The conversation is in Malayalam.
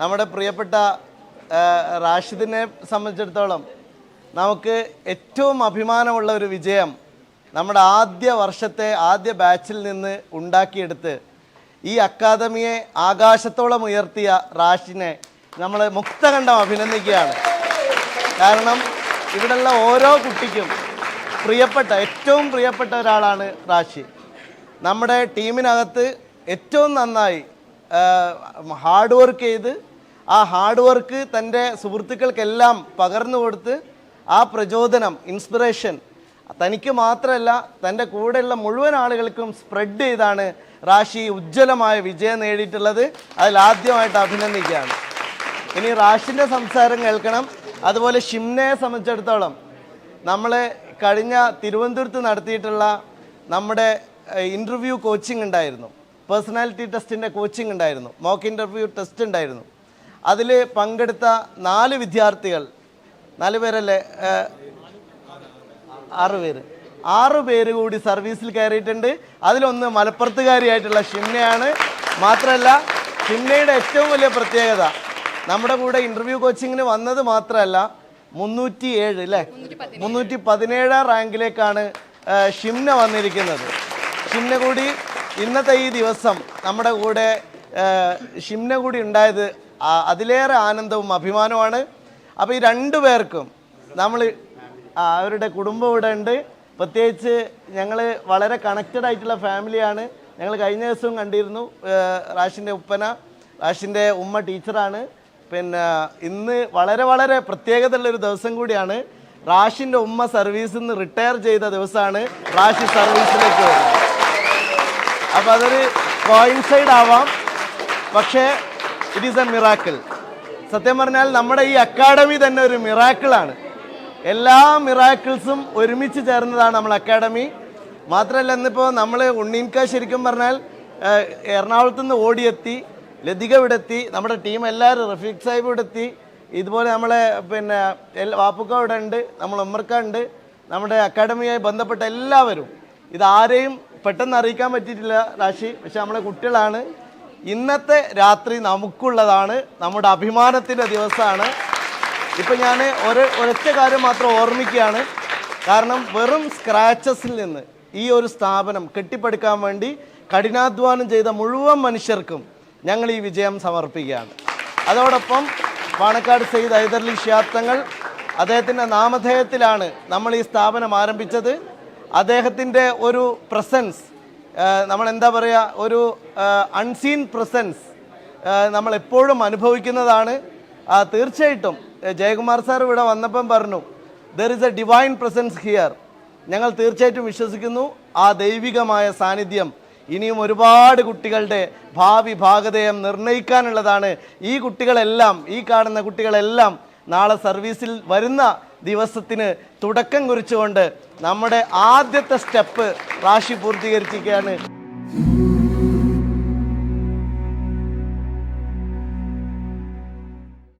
നമ്മുടെ പ്രിയപ്പെട്ട റാഷിദിനെ സംബന്ധിച്ചിടത്തോളം നമുക്ക് ഏറ്റവും അഭിമാനമുള്ള ഒരു വിജയം നമ്മുടെ ആദ്യ വർഷത്തെ ആദ്യ ബാച്ചിൽ നിന്ന് ഉണ്ടാക്കിയെടുത്ത് ഈ അക്കാദമിയെ ആകാശത്തോളം ഉയർത്തിയ റാഷിനെ നമ്മൾ മുക്തകണ്ഠം അഭിനന്ദിക്കുകയാണ്. കാരണം ഇവിടെയുള്ള ഓരോ കുട്ടിക്കും പ്രിയപ്പെട്ട ഏറ്റവും പ്രിയപ്പെട്ട ഒരാളാണ് റാഷി. നമ്മുടെ ടീമിനകത്ത് ഏറ്റവും നന്നായി ഹാർഡ് വർക്ക് ചെയ്ത് ആ ഹാർഡ് വർക്ക് തന്റെ സുഹൃത്തുക്കൾക്കെല്ലാം പകർന്നു കൊടുത്ത് ആ പ്രചോദനം ഇൻസ്പിറേഷൻ തനിക്ക് മാത്രമല്ല തന്റെ കൂടെയുള്ള മുഴുവൻ ആളുകൾക്കും സ്പ്രെഡ് ചെയ്താണ് റാഷി ഉജ്ജ്വലമായ വിജയം നേടിയിട്ടുള്ളത്. അതിൽ ആദ്യമായിട്ട് അഭിനന്ദിക്കുകയാണ്. ഇനി റാഷിന്റെ സംസാരം കേൾക്കണം. അതുപോലെ ഷിംനയെ സംബന്ധിച്ചിടത്തോളം നമ്മൾ കഴിഞ്ഞ തിരുവനന്തപുരത്ത് നടത്തിയിട്ടുള്ള നമ്മുടെ ഇന്റർവ്യൂ കോച്ചിങ് ഉണ്ടായിരുന്നു. പേഴ്സണാലിറ്റി ടെസ്റ്റിന്റെ കോച്ചിങ് ഉണ്ടായിരുന്നു. മോക്ക് ഇന്റർവ്യൂ ടെസ്റ്റ് ഉണ്ടായിരുന്നു. അതിൽ പങ്കെടുത്ത നാല് വിദ്യാർത്ഥികൾ. നാല് പേരല്ലേ? ആറ് പേര്. ആറ് പേര് കൂടി സർവീസിൽ കയറിയിട്ടുണ്ട്. അതിലൊന്ന് മലപ്പുറത്തുകാരിയായിട്ടുള്ള ഷിംനയാണ് മാത്രമല്ല ഷിംനയുടെ ഏറ്റവും വലിയ പ്രത്യേകത നമ്മുടെ കൂടെ ഇന്റർവ്യൂ കോച്ചിങ്ങിന് വന്നത് മാത്രമല്ല മുന്നൂറ്റി ഏഴ് അല്ലേ? മുന്നൂറ്റി പതിനേഴാം റാങ്കിലേക്കാണ് ഷിംന വന്നിരിക്കുന്നത്. ഷിംന കൂടി ഇന്നത്തെ ഈ ദിവസം നമ്മുടെ കൂടെ ഷിംന കൂടി ഉണ്ടായത് അതിലേറെ ആനന്ദവും അഭിമാനവുമാണ്. അപ്പോൾ ഈ രണ്ടു പേർക്കും നമ്മൾ അവരുടെ കുടുംബം ഇവിടെ ഉണ്ട്. പ്രത്യേകിച്ച് ഞങ്ങൾ വളരെ കണക്റ്റഡ് ആയിട്ടുള്ള ഫാമിലിയാണ് ഞങ്ങൾ കഴിഞ്ഞ ദിവസവും കണ്ടിരുന്നു റാഷിന്റെ ഉപ്പന റാഷിന്റെ ഉമ്മ ടീച്ചറാണ്. പിന്നെ ഇന്ന് വളരെ വളരെ പ്രത്യേകതയുള്ള ഒരു ദിവസം കൂടിയാണ്. റാഷിന്റെ ഉമ്മ സർവീസിൽ നിന്ന് റിട്ടയർ ചെയ്ത ദിവസമാണ് റാഷി സർവീസിലേക്ക് അപ്പോൾ അതൊരു കോയിൻസൈഡ് ആവാം. പക്ഷേ ഇറ്റ് ഈസ് എ മിറാക്കിൾ സത്യം പറഞ്ഞാൽ നമ്മുടെ ഈ അക്കാഡമി തന്നെ ഒരു മിറാക്കിളാണ് എല്ലാ മിറാക്കിൾസും ഒരുമിച്ച് ചേർന്നതാണ് നമ്മൾ അക്കാഡമി മാത്രമല്ല ഇന്നിപ്പോൾ നമ്മൾ ഉണ്ണീൻക ശരിക്കും പറഞ്ഞാൽ എറണാകുളത്ത് നിന്ന് ഓടിയെത്തി ലതിക ഇവിടെത്തി നമ്മുടെ ടീം എല്ലാവരും റഫീഖ് സാഹിബ് ഇവിടെ എത്തി ഇതുപോലെ നമ്മളെ പിന്നെ വാപ്പുക്ക ഇവിടെ ഉണ്ട് നമ്മൾ ഉമ്മർക്ക ഉണ്ട് നമ്മുടെ അക്കാഡമിയായി ബന്ധപ്പെട്ട എല്ലാവരും. ഇതാരെയും പെട്ടെന്ന് അറിയിക്കാൻ പറ്റിയിട്ടില്ല റാഷി. പക്ഷെ നമ്മളെ കുട്ടികളാണ്. ഇന്നത്തെ രാത്രി നമുക്കുള്ളതാണ്. നമ്മുടെ അഭിമാനത്തിന്റെ ദിവസമാണ്. ഇപ്പം ഞാൻ ഒരു ഒരൊറ്റ കാര്യം മാത്രം ഓർമ്മിക്കുകയാണ്. കാരണം വെറും സ്ക്രാച്ചസിൽ നിന്ന് ഈ ഒരു സ്ഥാപനം കെട്ടിപ്പടുക്കാൻ വേണ്ടി കഠിനാധ്വാനം ചെയ്ത മുഴുവൻ മനുഷ്യർക്കും ഞങ്ങൾ ഈ വിജയം സമർപ്പിക്കുകയാണ്. അതോടൊപ്പം പാണക്കാട് സെയ്ദ് ഹൈദർലി ഷിയാത്തങ്ങൾ അദ്ദേഹത്തിന്റെ നാമധേയത്തിലാണ് നമ്മൾ ഈ സ്ഥാപനം ആരംഭിച്ചത്. അദ്ദേഹത്തിന്റെ ഒരു പ്രസൻസ് നമ്മൾ എന്താ പറയുക ഒരു അൺസീൻ പ്രസൻസ് നമ്മൾ എപ്പോഴും അനുഭവിക്കുന്നതാണ്. തീർച്ചയായിട്ടും ജയകുമാർ സാർ ഇവിടെ വന്നപ്പം പറഞ്ഞു there is a divine presence here ഞങ്ങൾ തീർച്ചയായിട്ടും വിശ്വസിക്കുന്നു ആ ദൈവികമായ സാന്നിധ്യം. ഇനിയും ഒരുപാട് കുട്ടികളുടെ ഭാവി ഭാഗതയം നിർണയിക്കാനുള്ളതാണ് ഈ കുട്ടികളെല്ലാം ഈ കാണുന്ന കുട്ടികളെല്ലാം നാളെ സർവീസിൽ വരുന്ന ദിവസത്തിന് തുടക്കം കുറിച്ചുകൊണ്ട് നമ്മുടെ ആദ്യത്തെ സ്റ്റെപ്പ് റാഷി പൂർത്തീകരിച്ചിരിക്കുകയാണ്.